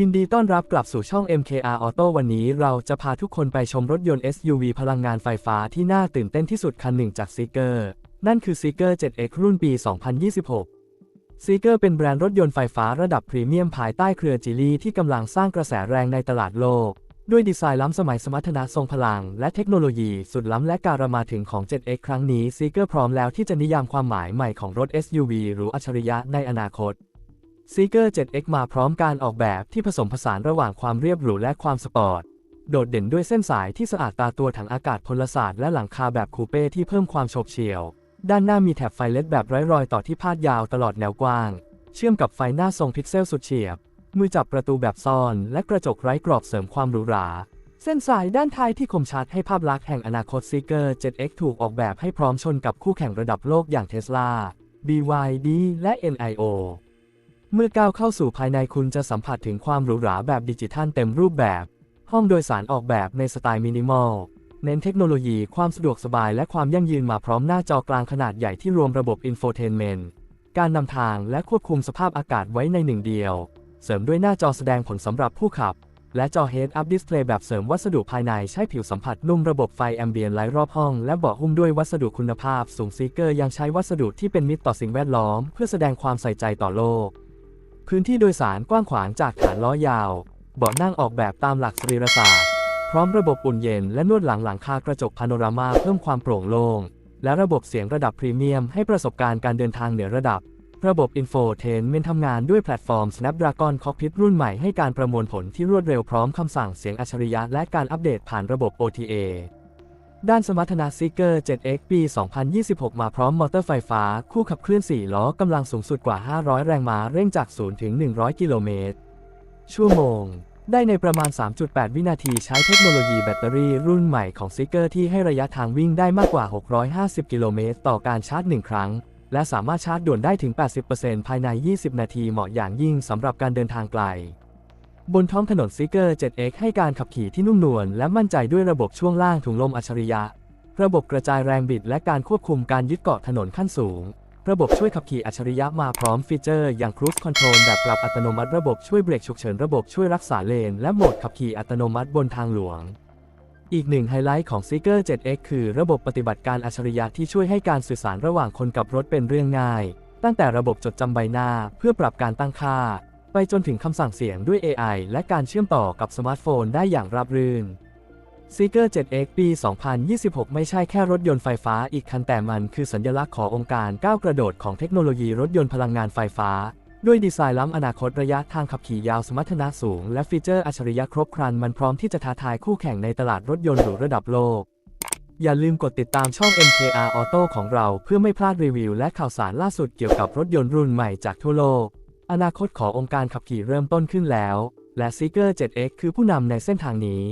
ยินดีต้อนรับกลับสู่ช่อง MKR Auto วันนี้เราจะพาทุกคนไปชมรถยนต์ SUV พลังงานไฟฟ้าที่น่าตื่นเต้นที่สุดคันหนึ่งจาก Seeker นั่นคือ Seeker 7X รุ่นปี 2026 Seeker เป็นแบรนด์รถยนต์ไฟฟ้าระดับพรีเมียมภายใต้เครือจีลีที่กำลังสร้างกระแสแรงในตลาดโลก ด้วยดีไซน์ล้ำสมัยสมรรถนะทรงพลัง และเทคโนโลยีสุดล้ำและการมาถึงของ 7X ครั้งนี้ Seeker พร้อมแล้วที่จะนิยามความหมายใหม่ของรถ SUV หรูอัจฉริยะในอนาคต Seeker 7X มาพร้อมการออกแบบที่ผสมผสานระหว่างความเรียบหรูและความสปอร์ต โดดเด่นด้วยเส้นสายที่สะอาดตาตัวถังอากาศพลศาสตร์และหลังคาแบบคูเป้ที่เพิ่มความโฉบเฉี่ยว ด้านหน้ามีแถบไฟเลดแบบไร้รอยต่อที่พาดยาวตลอดแนวกว้าง เชื่อมกับไฟหน้าทรงพิกเซลสุดเฉียบ มือจับประตูแบบซ่อน และกระจกไร้กรอบเสริมความหรูหรา เส้นสายด้านท้ายที่คมชัดให้ภาพลักษณ์แห่งอนาคต Seeker 7X ถูกออกแบบให้พร้อมชนกับคู่แข่งระดับโลกอย่าง Tesla BYD และ NIO เมื่อก้าวเข้าสู่ภายในคุณจะสัมผัสถึงความหรูหราแบบดิจิทัลเต็มรูปแบบ ห้องโดยสารออกแบบในสไตล์มินิมอล เน้นเทคโนโลยีความสะดวกสบายและความยั่งยืนมาพร้อมหน้าจอกลางขนาดใหญ่ที่รวมระบบอินโฟเทนเมนต์ การนำทางและควบคุมสภาพอากาศไว้ในหนึ่งเดียว เสริมด้วยหน้าจอแสดงผลสำหรับผู้ขับ และจอ Head Up Display แบบเสริมวัสดุภายในใช้ผิวสัมผัสนุ่มระบบไฟแอมเบียนไลท์รอบห้อง และเบาะหุ้มด้วยวัสดุคุณภาพสูงซีเกอร์ยังใช้วัสดุที่เป็นมิตรต่อสิ่งแวดล้อม เพื่อแสดงความใส่ใจต่อโลก พื้นที่โดยสารกว้างขวางจากฐานล้อยาว เบาะนั่งออกแบบตามหลักสรีรศาสตร์ พร้อมระบบอุ่นเย็นและนวดหลังหลังคากระจกพาโนรามาเพิ่มความโปร่งโล่ง และระบบเสียงระดับพรีเมียมให้ประสบการณ์การเดินทางเหนือระดับ ระบบอินโฟเทนเมนทำงานด้วยแพลตฟอร์ม Snapdragon Cockpit รุ่นใหม่ให้การประมวลผลที่รวดเร็วพร้อมคำสั่งเสียงอัจฉริยะและการอัปเดตผ่านระบบ OTA ด้านสมรรถนะ Seeker 7X ปี 2026 มาพร้อมมอเตอร์ไฟฟ้า คู่ขับเคลื่อน 4 ล้อกำลังสูงสุดกว่า 500 แรงม้าเร่งจาก 0 ถึง 100 กิโลเมตร ชั่วโมง ได้ในประมาณ 3.8 วินาทีใช้เทคโนโลยีแบตเตอรี่รุ่นใหม่ของ Seeker ที่ให้ระยะทางวิ่งได้มากกว่า 650 กิโลเมตร ต่อการชาร์จ 1 ครั้ง และสามารถชาร์จด่วนได้ถึง 80%ภายใน 20 นาทีเหมาะอย่างยิ่งสำหรับการเดินทางไกล บนท้องถนน Seeker 7X ให้การขับขี่ที่นุ่มนวลและมั่นใจด้วยระบบช่วงล่างถุงลมอัจฉริยะ ระบบกระจายแรงบิดและการควบคุมการยึดเกาะถนนขั้นสูง ระบบช่วยขับขี่อัจฉริยะมาพร้อมฟีเจอร์อย่าง Cruise Control แบบปรับอัตโนมัติระบบช่วยเบรกฉุกเฉินระบบช่วยรักษาเลน และโหมดขับขี่อัตโนมัติบนทางหลวง อีกหนึ่งไฮไลท์ของ Seeker 7X คือระบบปฏิบัติการอัจฉริยะที่ช่วยให้การสื่อสารระหว่างคนกับรถเป็นเรื่องง่าย ตั้งแต่ระบบจดจำใบหน้าเพื่อปรับการตั้งค่า ไปจนถึงคำสั่งเสียงด้วย AI และการเชื่อมต่อกับสมาร์ทโฟนได้อย่างราบรื่น Seeker 7X ปี 2026 ไม่ใช่แค่รถยนต์ไฟฟ้าอีกคันแต่มันคือสัญลักษณ์ขององค์การก้าวกระโดดของเทคโนโลยีรถยนต์พลังงานไฟฟ้า ด้วยดีไซน์ล้ำอนาคตระยะทางขับขี่ยาวสมรรถนะสูง และฟีเจอร์อัจฉริยะครบครันมันพร้อมที่จะท้าทายคู่แข่งในตลาดรถยนต์หรูระดับโลก อย่าลืมกดติดตามช่อง MKR Auto ของเราเพื่อไม่พลาดรีวิวและข่าวสารล่าสุดเกี่ยวกับรถยนต์รุ่นใหม่จากทั่วโลก อนาคตขององค์การขับขี่เริ่มต้นขึ้นแล้ว และ Seeker 7X คือผู้นำในเส้นทางนี้